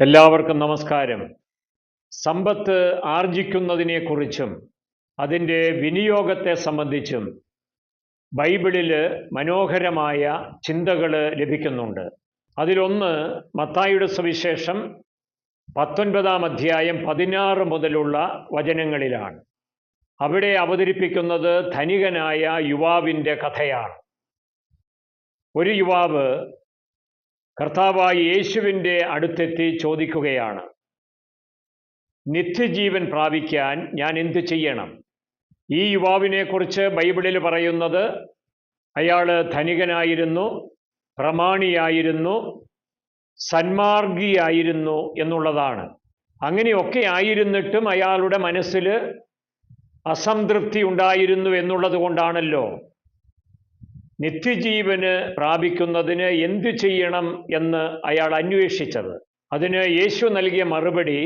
എല്ലാവർക്കും നമസ്കാരം. സമ്പത്ത് ആർജിക്കുന്നതിനെക്കുറിച്ചും അതിന്റെ വിനിയോഗത്തെ സംബന്ധിച്ചും ബൈബിളിൽ മനോഹരമായ ചിന്തകൾ ലഭിക്കുന്നുണ്ട്. അതിലൊന്ന് മത്തായിയുടെ സുവിശേഷം പത്തൊൻപതാം അധ്യായം പതിനാറ് മുതലുള്ള വചനങ്ങളിലാണ്. അവിടെ അവതരിപ്പിക്കുന്നത് ധനികനായ യുവാവിന്റെ കഥയാണ്. ഒരു യുവാവ് കർത്താവായ യേശുവിന്റെ അടുത്തെത്തി ചോദിക്കുകയാണ്. നിത്യജീവൻ പ്രാപിക്കാൻ ഞാൻ എന്ത് ചെയ്യണം? ഈ യുവാവിനെക്കുറിച്ച് ബൈബിളിൽ പറയുന്നത് അയാൾ ധനികനായിരുന്നു പ്രമാണിയായിരുന്നു സന്മാർഗിയായിരുന്നു എന്നുള്ളതാണ്. അങ്ങനെയൊക്കെ ആയിരുന്നിട്ടും അയാളുടെ മനസ്സിൽ അസംതൃപ്തി ഉണ്ടായിരുന്നു എന്നുള്ളത് കൊണ്ടാണല്ലോ. നിത്യജീവന് പ്രാപിക്കുന്നതിന് എന്തു ചെയ്യണം എന്ന് അയാൾ അന്വേഷിച്ചത്. അതിന് യേശു നൽകിയ മറുപടി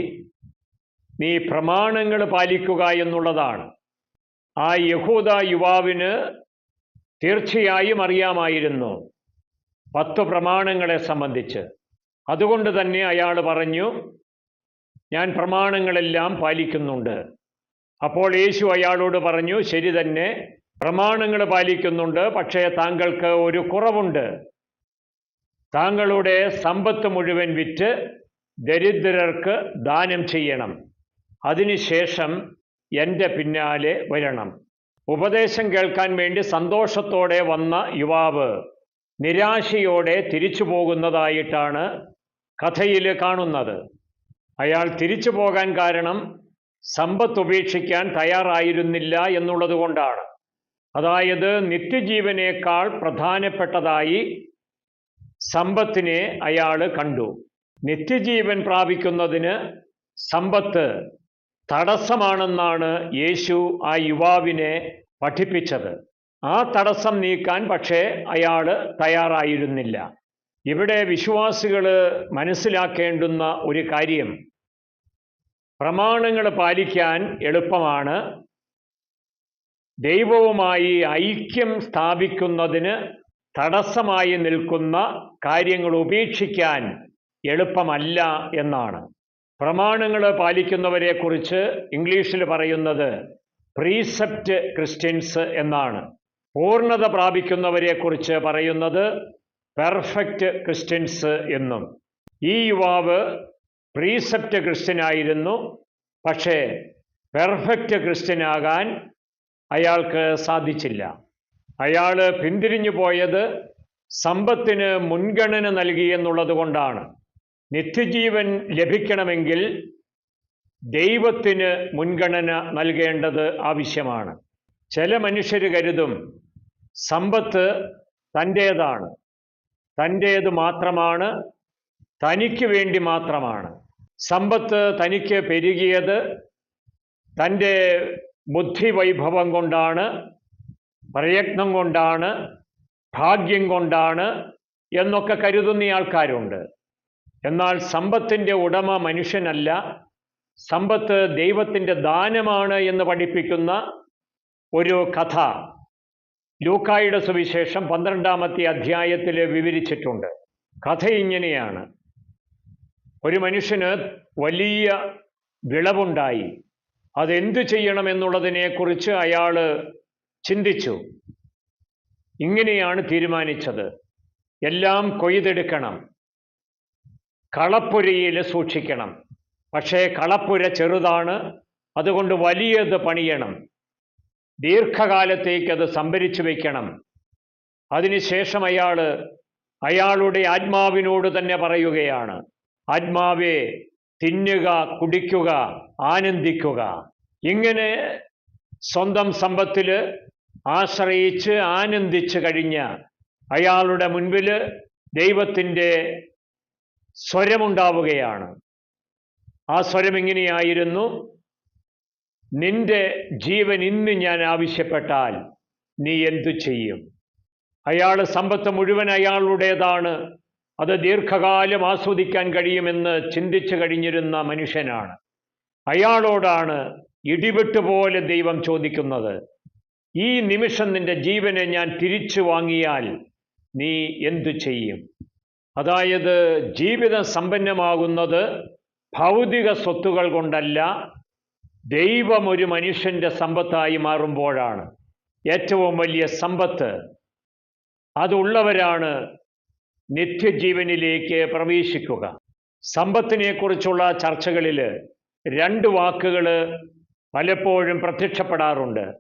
നീ പ്രമാണങ്ങൾ പാലിക്കുക എന്നുള്ളതാണ്. ആ യഹൂദ യുവാവിന് തീർച്ചയായും അറിയാമായിരുന്നു പത്ത് പ്രമാണങ്ങളെ സംബന്ധിച്ച്. അതുകൊണ്ട് തന്നെ അയാൾ പറഞ്ഞു ഞാൻ പ്രമാണങ്ങളെല്ലാം പാലിക്കുന്നുണ്ട്. അപ്പോൾ യേശു അയാളോട് പറഞ്ഞു ശരി തന്നെ പ്രമാണങ്ങൾ പാലിക്കുന്നുണ്ട്. പക്ഷേ താങ്കൾക്ക് ഒരു കുറവുണ്ട്. താങ്കളുടെ സമ്പത്ത് മുഴുവൻ വിറ്റ് ദരിദ്രർക്ക് ദാനം ചെയ്യണം. അതിനുശേഷം എന്റെ പിന്നാലെ വരണം. ഉപദേശം കേൾക്കാൻ വേണ്ടി സന്തോഷത്തോടെ വന്ന യുവാവ് നിരാശയോടെ തിരിച്ചു പോകുന്നതായിട്ടാണ് കഥയിൽ കാണുന്നത്. അയാൾ തിരിച്ചു പോകാൻ കാരണം സമ്പത്ത് ഉപേക്ഷിക്കാൻ തയ്യാറായിരുന്നില്ല എന്നുള്ളത് കൊണ്ടാണ്. അതായത് നിത്യജീവനേക്കാൾ പ്രധാനപ്പെട്ടതായി സമ്പത്തിനെ അയാൾ കണ്ടു. നിത്യജീവൻ പ്രാപിക്കുന്നതിന് സമ്പത്ത് തടസ്സമാണെന്നാണ് യേശു ആ യുവാവിനെ പഠിപ്പിച്ചത്. ആ തടസ്സം നീക്കാൻ പക്ഷേ അയാൾ തയ്യാറായിരുന്നില്ല. ഇവിടെ വിശ്വാസികൾ മനസ്സിലാക്കേണ്ടുന്ന ഒരു കാര്യം. പ്രമാണങ്ങൾ പാലിക്കാൻ എളുപ്പമാണ്. ദൈവവുമായി ഐക്യം സ്ഥാപിക്കുന്നതിന് തടസ്സമായി നിൽക്കുന്ന കാര്യങ്ങൾ ഉപേക്ഷിക്കാൻ എളുപ്പമല്ല എന്നാണ്. പ്രമാണങ്ങൾ പാലിക്കുന്നവരെക്കുറിച്ച് ഇംഗ്ലീഷിൽ പറയുന്നത് പ്രീസെപ്റ്റ് ക്രിസ്ത്യൻസ് എന്നാണ്. പൂർണത പ്രാപിക്കുന്നവരെക്കുറിച്ച് പറയുന്നത് പെർഫെക്റ്റ് ക്രിസ്ത്യൻസ് എന്നും. ഈ യുവാവ് പ്രീസെപ്റ്റ് ക്രിസ്ത്യനായിരുന്നു പക്ഷേ പെർഫെക്റ്റ് ക്രിസ്ത്യനാകാൻ അയാൾക്ക് സാധിച്ചില്ല. അയാൾ പിന്തിരിഞ്ഞു പോയത് സമ്പത്തിന് മുൻഗണന നൽകി എന്നുള്ളത് കൊണ്ടാണ്. നിത്യജീവൻ ലഭിക്കണമെങ്കിൽ ദൈവത്തിന് മുൻഗണന നൽകേണ്ടത് ആവശ്യമാണ്. ചില മനുഷ്യർ കരുതും സമ്പത്ത് തന്റേതാണ്. തന്റേത് മാത്രമാണ് തനിക്ക് വേണ്ടി മാത്രമാണ്. സമ്പത്ത് തനിക്ക് പെരുകിയത് തന്റെ ബുദ്ധിവൈഭവം കൊണ്ടാണ് പ്രയത്നം കൊണ്ടാണ് ഭാഗ്യം കൊണ്ടാണ് എന്നൊക്കെ കരുതുന്ന ആൾക്കാരുണ്ട്. എന്നാൽ സമ്പത്തിന്റെ ഉടമ മനുഷ്യനല്ല. സമ്പത്ത് ദൈവത്തിന്റെ ദാനമാണ് എന്ന് പഠിപ്പിക്കുന്ന ഒരു കഥ ലൂക്കായുടെ സുവിശേഷം പന്ത്രണ്ടാമത്തെ അധ്യായത്തിൽ വിവരിച്ചിട്ടുണ്ട്. കഥ ഇങ്ങനെയാണ്. ഒരു മനുഷ്യന് വലിയ വിളവുണ്ടായി. അതെന്തു ചെയ്യണമെന്നുള്ളതിനെക്കുറിച്ച് അയാൾ ചിന്തിച്ചു. ഇങ്ങനെയാണ് തീരുമാനിച്ചത്. എല്ലാം കൊയ്തെടുക്കണം. കളപ്പുരയിൽ സൂക്ഷിക്കണം. പക്ഷേ കളപ്പുര ചെറുതാണ്. അതുകൊണ്ട് വലിയത് പണിയണം. ദീർഘകാലത്തേക്ക് അത് സംഭരിച്ചു വയ്ക്കണം അതിനുശേഷം അയാൾ അയാളുടെ ആത്മാവിനോട് തന്നെ പറയുകയാണ്. ആത്മാവേ തിന്നുക കുടിക്കുക ആനന്ദിക്കുക. ഇങ്ങനെ സ്വന്തം സമ്പത്തിൽ ആശ്രയിച്ച് ആനന്ദിച്ച് കഴിഞ്ഞ അയാളുടെ മുൻപിൽ ദൈവത്തിന്റെ സ്വരമുണ്ടാവുകയാണ്. ആ സ്വരം എങ്ങനെയായിരുന്നു നിന്റെ ജീവൻ ഇന്ന് ഞാൻ ആവശ്യപ്പെട്ടാൽ നീ എന്തു ചെയ്യും? അയാൾ സമ്പത്ത് മുഴുവൻ അയാളുടേതാണ്. അത് ദീർഘകാലം ആസ്വദിക്കാൻ കഴിയുമെന്ന് ചിന്തിച്ചു കഴിഞ്ഞിരുന്ന മനുഷ്യനാണ്. അയാളോടാണ് ഇടിവിട്ടുപോലെ ദൈവം ചോദിക്കുന്നത്. ഈ നിമിഷം നിന്റെ ജീവനെ ഞാൻ തിരിച്ചു വാങ്ങിയാൽ നീ എന്തു ചെയ്യും? അതായത് ജീവിതം സമ്പന്നമാകുന്നത് ഭൗതിക സ്വത്തുകൾ കൊണ്ടല്ല ദൈവം ഒരു മനുഷ്യന്റെ സമ്പത്തായി മാറുമ്പോഴാണ്. ഏറ്റവും വലിയ സമ്പത്ത്. അതുള്ളവരാണ് നിത്യജീവനിലേക്ക് പ്രവേശിക്കുക. സമ്പത്തിനെക്കുറിച്ചുള്ള ചർച്ചകളിൽ രണ്ട് വാക്കുകൾ പലപ്പോഴും പ്രത്യക്ഷപ്പെടാറുണ്ട്.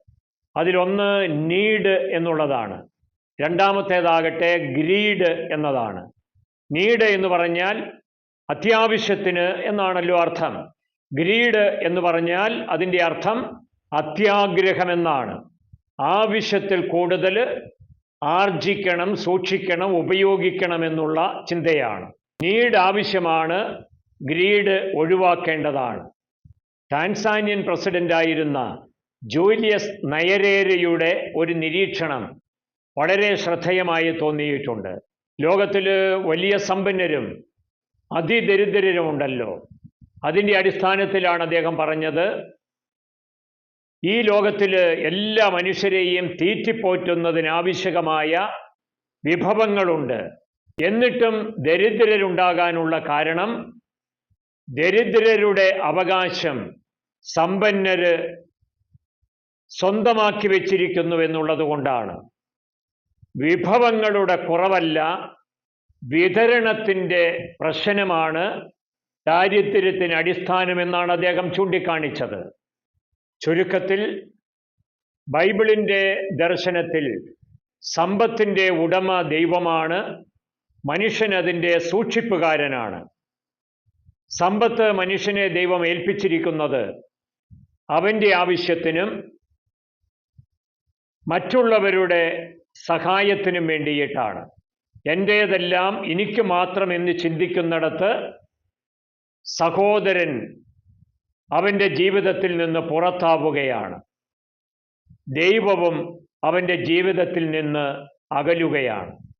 അതിലൊന്ന് നീഡ് എന്നുള്ളതാണ്. രണ്ടാമത്തേതാകട്ടെ ഗ്രീഡ് എന്നതാണ്. നീഡ് എന്ന് പറഞ്ഞാൽ അത്യാവശ്യത്തിന് എന്നാണല്ലോ അർത്ഥം. ഗ്രീഡ് എന്ന് പറഞ്ഞാൽ അതിന്റെ അർത്ഥം അത്യാഗ്രഹമെന്നാണ്. ആവശ്യത്തിൽ കൂടുതൽ ആർജിക്കണം സൂക്ഷിക്കണം ഉപയോഗിക്കണം എന്നുള്ള ചിന്തയാണ്. നീഡ് ആവശ്യമാണ് ഗ്രീഡ് ഒഴിവാക്കേണ്ടതാണ്. ടാൻസാനിയൻ പ്രസിഡന്റായിരുന്ന ജൂലിയസ് നയരേരയുടെ ഒരു നിരീക്ഷണം വളരെ ശ്രദ്ധേയമായി തോന്നിയിട്ടുണ്ട്. ലോകത്തിൽ വലിയ സമ്പന്നരും അതിദരിദ്രരും ഉണ്ടല്ലോ അതിന്റെ അടിസ്ഥാനത്തിലാണ് അദ്ദേഹം പറഞ്ഞത് ഈ ലോകത്തിൽ എല്ലാ മനുഷ്യരെയും തീറ്റിപ്പോറ്റുന്നതിനാവശ്യകമായ വിഭവങ്ങളുണ്ട്. എന്നിട്ടും ദരിദ്രരുണ്ടാകാനുള്ള കാരണം ദരിദ്രരുടെ അവകാശം സമ്പന്നര് സ്വന്തമാക്കി വച്ചിരിക്കുന്നു എന്നുള്ളത് കൊണ്ടാണ്. വിഭവങ്ങളുടെ കുറവല്ല വിതരണത്തിന്റെ പ്രശ്നമാണ് ദാരിദ്ര്യത്തിന് അടിസ്ഥാനമെന്നാണ് അദ്ദേഹം ചൂണ്ടിക്കാണിച്ചത്. ചുരുക്കത്തിൽ ബൈബിളിന്റെ ദർശനത്തിൽ സമ്പത്തിന്റെ ഉടമ ദൈവമാണ് മനുഷ്യൻ അതിന്റെ സൂക്ഷിപ്പുകാരനാണ്. സമ്പത്ത് മനുഷ്യനെ ദൈവം ഏൽപ്പിച്ചിരിക്കുന്നത് അവന്റെ ആവശ്യത്തിനും മറ്റുള്ളവരുടെ സഹായത്തിനും വേണ്ടിയിട്ടാണ്. എന്റേതെല്ലാം എനിക്ക് മാത്രം എന്ന് ചിന്തിക്കുന്നിടത്ത് സഹോദരൻ അവന്റെ ജീവിതത്തിൽ നിന്ന് പുറത്താവുകയാണ്. ദൈവവും അവന്റെ ജീവിതത്തിൽ നിന്ന് അകലുകയാണ്.